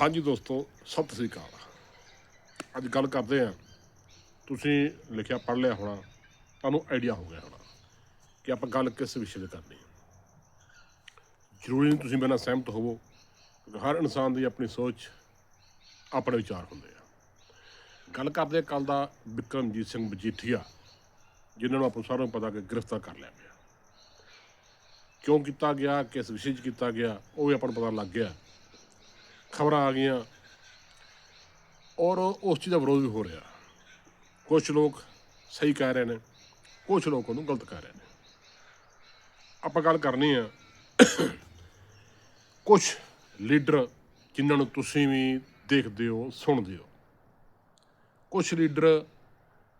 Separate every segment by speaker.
Speaker 1: ਹਾਂਜੀ ਦੋਸਤੋ, ਸਤਿ ਸ੍ਰੀ ਅਕਾਲ। ਅੱਜ ਗੱਲ ਕਰਦੇ ਆ ਤੁਸੀਂ ਲਿਖਿਆ, ਪੜ੍ਹ ਲਿਆ ਹੋਣਾ, ਤੁਹਾਨੂੰ ਆਈਡੀਆ ਹੋ ਗਿਆ ਹੋਣਾ ਕਿ ਆਪਾਂ ਗੱਲ ਕਿਸ ਵਿਸ਼ੇ 'ਤੇ ਕਰਨੀ ਹੈ। ਜ਼ਰੂਰੀ ਨਹੀਂ ਤੁਸੀਂ ਮੇਰੇ ਨਾਲ ਸਹਿਮਤ ਹੋਵੋ ਹਰ ਇਨਸਾਨ ਦੀ ਆਪਣੀ ਸੋਚ, ਆਪਣੇ ਵਿਚਾਰ ਹੁੰਦੇ ਆ। ਗੱਲ ਕਰਦੇ ਆ ਕੱਲ ਦਾ ਵਿਕਰਮਜੀਤ ਸਿੰਘ ਮਜੀਠੀਆ ਜਿਨ੍ਹਾਂ ਨੂੰ ਆਪਾਂ ਸਾਰਿਆਂ ਨੂੰ ਪਤਾ ਕਿ ਗ੍ਰਿਫਤਾਰ ਕਰ ਲਿਆ ਗਿਆ। ਕਿਉਂ ਕੀਤਾ ਗਿਆ, ਕਿਸ ਵਿਸ਼ੇ 'ਚ ਕੀਤਾ ਗਿਆ, ਉਹ ਵੀ ਆਪਾਂ ਨੂੰ ਪਤਾ ਲੱਗ ਗਿਆ। ਖਬਰਾਂ ਆ ਗਈਆਂ। ਔਰ ਉਸ ਚੀਜ਼ ਦਾ ਵਿਰੋਧ ਵੀ ਹੋ ਰਿਹਾ। ਕੁਝ ਲੋਕ ਸਹੀ ਕਹਿ ਰਹੇ ਨੇ ਕੁਝ ਲੋਕ ਉਹਨੂੰ ਗਲਤ ਕਹਿ ਰਹੇ ਨੇ। ਆਪਾਂ ਗੱਲ ਕਰਨੀ ਆ। ਕੁਝ ਲੀਡਰ ਜਿਨ੍ਹਾਂ ਨੂੰ ਤੁਸੀਂ ਵੀ ਦੇਖਦੇ ਹੋ, ਸੁਣਦੇ ਹੋ। ਕੁਝ ਲੀਡਰ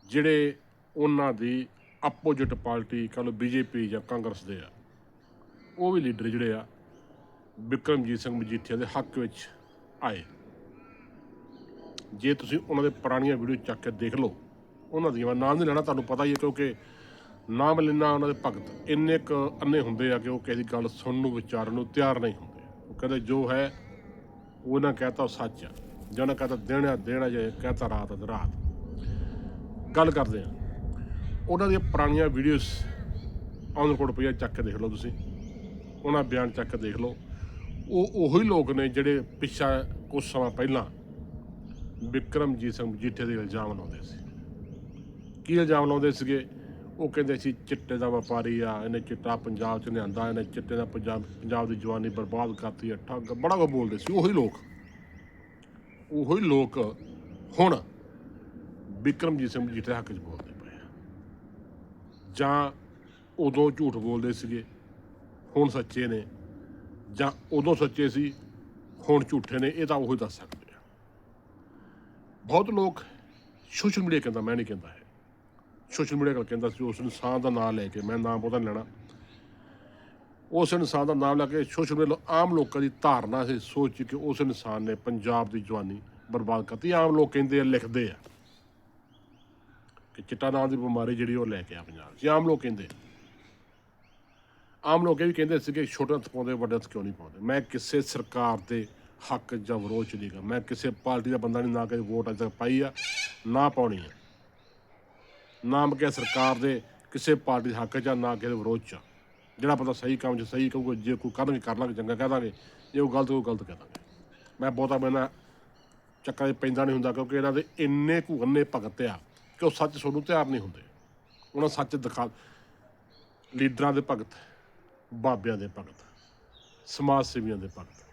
Speaker 1: ਜਿਹੜੇ ਉਹਨਾਂ ਦੀ ਆਪੋਜੀਟ ਪਾਰਟੀ ਕਹ ਲਓ ਬੀਜੇਪੀ ਜਾਂ ਕਾਂਗਰਸ ਦੇ ਆ, ਉਹ ਵੀ ਲੀਡਰ ਜਿਹੜੇ ਆ, ਵਿਕਰਮਜੀਤ ਸਿੰਘ ਮਜੀਠੀਆ ਦੇ ਹੱਕ ਵਿੱਚ ਆਏ। ਜੇ ਤੁਸੀਂ ਉਹਨਾਂ ਦੇ ਪੁਰਾਣੀਆਂ ਵੀਡੀਓ ਚੱਕ ਕੇ ਦੇਖ ਲਓ, ਉਹਨਾਂ ਦੀਆਂ ਨਾਮ ਨਹੀਂ ਲੈਣਾ, ਤੁਹਾਨੂੰ ਪਤਾ ਹੀ ਹੈ ਕਿਉਂਕਿ ਨਾਮ ਲੈਣਾ ਉਹਨਾਂ ਦੇ ਭਗਤ ਇੰਨੇ ਕੁ ਅੰਨੇ ਹੁੰਦੇ ਆ ਕਿ ਉਹ ਕਿਸੇ ਦੀ ਗੱਲ ਸੁਣਨ ਨੂੰ, ਵਿਚਾਰਨ ਨੂੰ ਤਿਆਰ ਨਹੀਂ ਹੁੰਦੇ। ਉਹ ਕਹਿੰਦੇ, ਜੋ ਹੈ, ਉਹ ਉਹਨਾਂ ਕਹਤਾ ਉਹ ਸੱਚ ਆ। ਜਾਂ ਉਹਨਾਂ ਕਹਤਾ ਦੇਣਾ ਆ ਜੇ ਕਹਤਾ ਰਾਤ ਆ, ਤੇ ਰਾਤ ਗੱਲ ਕਰਦੇ ਆ। ਉਹਨਾਂ ਦੀਆਂ ਪੁਰਾਣੀਆਂ ਵੀਡੀਓਜ਼ ਆਨ ਰਿਕਾਰਡ ਪਈਆ, ਚੱਕ ਕੇ ਦੇਖ ਲਓ ਤੁਸੀਂ। ਉਹਨਾਂ ਬਿਆਨ ਚੱਕ ਕੇ ਦੇਖ ਲਓ। ਉਹ ਉਹੀ ਲੋਕ ਨੇ ਜਿਹੜੇ ਪਿੱਛਾ ਕੁਝ ਸਮਾਂ ਪਹਿਲਾਂ ਵਿਕਰਮਜੀਤ ਸਿੰਘ ਮਜੀਠੇ ਦੇ ਇਲਜ਼ਾਮ ਲਾਉਂਦੇ ਸੀ। ਕੀ ਇਲਜ਼ਾਮ ਲਾਉਂਦੇ ਸੀਗੇ? ਉਹ ਕਹਿੰਦੇ ਸੀ, ਚਿੱਟੇ ਦਾ ਵਪਾਰੀ ਆ, ਇਹਨੇ ਚਿੱਟਾ ਪੰਜਾਬ 'ਚ ਲਿਆਂਦਾ, ਇਹਨੇ ਚਿੱਟੇ ਦਾ ਪੰਜਾਬ ਪੰਜਾਬ ਦੀ ਜਵਾਨੀ ਬਰਬਾਦ ਕਰਤੀ ਠੱਗ ਬੜਾ ਕੁ ਬੋਲਦੇ ਸੀ। ਉਹੀ ਲੋਕ ਉਹੀ ਲੋਕ ਹੁਣ ਵਿਕਰਮਜੀਤ ਸਿੰਘ ਮਜੀਠੇ ਹੱਕ 'ਚ ਬੋਲਦੇ ਪਏ ਆ। ਜਾਂ ਉਦੋਂ ਝੂਠ ਬੋਲਦੇ ਸੀਗੇ, ਹੁਣ ਸੱਚੇ ਨੇ। ਜਾਂ ਉਦੋਂ ਸੱਚੇ ਸੀ, ਹੁਣ ਝੂਠੇ ਨੇ, ਇਹ ਤਾਂ ਉਹੀ ਦੱਸ ਸਕਦੇ ਆ। ਬਹੁਤ ਲੋਕ ਸੋਸ਼ਲ ਮੀਡੀਆ ਕਹਿੰਦਾ, ਮੈਂ ਨਹੀਂ ਕਹਿੰਦਾ ਹੈ ਸੋਸ਼ਲ ਮੀਡੀਆ ਕੋਲ ਕਹਿੰਦਾ ਸੀ, ਉਸ ਇਨਸਾਨ ਦਾ ਨਾਮ ਲੈ ਕੇ, ਮੈਂ ਨਾਮ ਉਹਦਾ ਨੀ ਲੈਣਾ। ਉਸ ਇਨਸਾਨ ਦਾ ਨਾਮ ਲੈ ਕੇ ਸੋਸ਼ਲ ਮੀਡੀਆ ਆਮ ਲੋਕਾਂ ਦੀ ਧਾਰਨਾ ਸੀ, ਸੋਚ ਕਿ ਉਸ ਇਨਸਾਨ ਨੇ ਪੰਜਾਬ ਦੀ ਜਵਾਨੀ ਬਰਬਾਦ ਕਰਤੀ। ਆਮ ਲੋਕ ਕਹਿੰਦੇ ਆ, ਲਿਖਦੇ ਆ ਕਿ ਚਿੱਟਾ ਨਾਮ ਦੀ ਬਿਮਾਰੀ ਜਿਹੜੀ ਉਹ ਲੈ ਕੇ ਆ ਪੰਜਾਬ 'ਚ। ਆਮ ਲੋਕ ਕਹਿੰਦੇ ਆ। ਆਮ ਲੋਕ ਇਹ ਵੀ ਕਹਿੰਦੇ ਸੀ ਕਿ ਛੋਟੇ ਹੱਥ ਪਾਉਂਦੇ, ਵੱਡੇ ਹੱਥ ਕਿਉਂ ਨਹੀਂ ਪਾਉਂਦੇ? ਮੈਂ ਕਿਸੇ ਸਰਕਾਰ ਦੇ ਹੱਕ ਜਾਂ ਵਿਰੋਧ ਚ ਨਹੀਂ ਨਹੀਂਗਾ ਮੈਂ ਕਿਸੇ ਪਾਰਟੀ ਦਾ ਬੰਦਾ ਨਹੀਂ, ਨਾ ਕਦੇ ਵੋਟ ਅਜੇ ਤੱਕ ਪਾਈ ਆ, ਨਾ ਪਾਉਣੀ ਆ। ਨਾ ਮੈਂ ਕਿਸੇ ਸਰਕਾਰ ਦੇ ਕਿਸੇ ਪਾਰਟੀ ਦੇ ਹੱਕ ਜਾਂ ਨਾ ਕਿਸੇ ਵਿਰੋਧ ਚ ਆ। ਜਿਹੜਾ ਬੰਦਾ ਸਹੀ ਕੰਮ ਚ ਸਹੀ ਕਹੂਗਾ, ਜੇ ਕੋਈ ਕਰਨਗੇ, ਕਰ ਲਾਂਗੇ, ਚੰਗਾ ਕਹਿ ਦਾਂਗੇ। ਜੇ ਉਹ ਗਲਤ ਉਹ ਗਲਤ ਕਹਿ ਦਾਂਗੇ। ਮੈਂ ਬਹੁਤਾ ਮੈਨਾਂ ਚੱਕਰਾਂ 'ਚ ਪੈਂਦਾ ਨਹੀਂ ਹੁੰਦਾ, ਕਿਉਂਕਿ ਇਹਨਾਂ ਦੇ ਇੰਨੇ ਘੁਗੰਨੇ ਭਗਤ ਆ ਕਿ ਉਹ ਸੱਚ ਸੁਣਨ ਤਿਆਰ ਨਹੀਂ ਹੁੰਦੇ। ਉਹਨਾਂ ਸੱਚ ਦਿਖਾ, ਲੀਡਰਾਂ ਦੇ ਭਗਤ। ਬਾਬਿਆਂ ਦੇ ਭਗਤ, ਸਮਾਜ ਸੇਵੀਆਂ ਦੇ ਭਗਤ,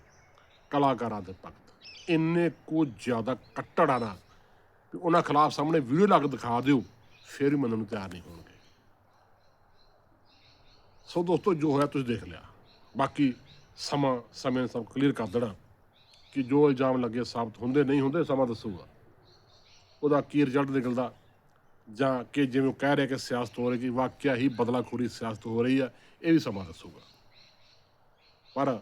Speaker 1: ਕਲਾਕਾਰਾਂ ਦੇ ਭਗਤ। ਇੰਨੇ ਕੁ ਜ਼ਿਆਦਾ ਕੱਟੜ ਆ ਨਾ ਕਿ ਉਹਨਾਂ ਖਿਲਾਫ ਸਾਹਮਣੇ ਵੀਡੀਓ ਲਾ ਕੇ ਦਿਖਾ ਦਿਓ, ਫਿਰ ਵੀ ਮੰਨਣ ਨੂੰ ਤਿਆਰ ਨਹੀਂ ਹੋਣਗੇ। ਸੋ ਦੋਸਤੋ, ਜੋ ਹੋਇਆ ਤੁਸੀਂ ਦੇਖ ਲਿਆ। ਬਾਕੀ ਸਮਾਂ, ਸਮੇਂ ਨੇ ਸਭ ਕਲੀਅਰ ਕਰ ਦੇਣਾ ਕਿ ਜੋ ਇਲਜ਼ਾਮ ਲੱਗੇ ਸਾਬਤ ਹੁੰਦੇ, ਨਹੀਂ ਹੁੰਦੇ, ਸਮਾਂ ਦੱਸੂਗਾ। ਉਹਦਾ ਕੀ ਰਿਜ਼ਲਟ ਨਿਕਲਦਾ ਜਾਂ ਕਿ ਜਿਵੇਂ ਉਹ ਕਹਿ ਰਿਹਾ ਕਿ ਸਿਆਸਤ ਹੋ ਰਹੀ ਕਿ ਵਾਕਿਆ ਹੀ ਬਦਲਾਖੋਰੀ ਸਿਆਸਤ ਹੋ ਰਹੀ ਆ, ਇਹ ਵੀ ਸਮਾਂ ਦੱਸੂਗਾ। ਪਰ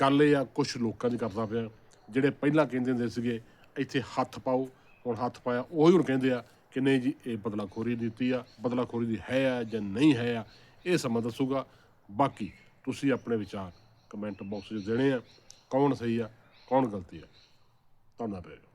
Speaker 1: ਗੱਲ ਇਹ ਆ ਕੁਝ ਲੋਕਾਂ ਦੀ ਕਰਦਾ ਪਿਆ, ਜਿਹੜੇ ਪਹਿਲਾਂ ਕਹਿੰਦੇ ਹੁੰਦੇ ਸੀਗੇ, ਇੱਥੇ ਹੱਥ ਪਾਓ, ਹੁਣ ਹੱਥ ਪਾਇਆ, ਉਹੀ ਹੁਣ ਕਹਿੰਦੇ ਆ ਕਿ ਨਹੀਂ ਜੀ, ਇਹ ਬਦਲਾਖੋਰੀ ਨੀਤੀ ਆ, ਬਦਲਾਖੋਰੀ ਦੀ ਹੈ ਆ ਜਾਂ ਨਹੀਂ ਹੈ ਆ, ਇਹ ਸਮਾਂ ਦੱਸੂਗਾ। ਬਾਕੀ ਤੁਸੀਂ ਆਪਣੇ ਵਿਚਾਰ ਕਮੈਂਟ ਬਾਕਸ 'ਚ ਦੇਣੇ ਆ, ਕੌਣ ਸਹੀ ਆ, ਕੌਣ ਗਲਤੀ ਆ। ਧੰਨਵਾਦ।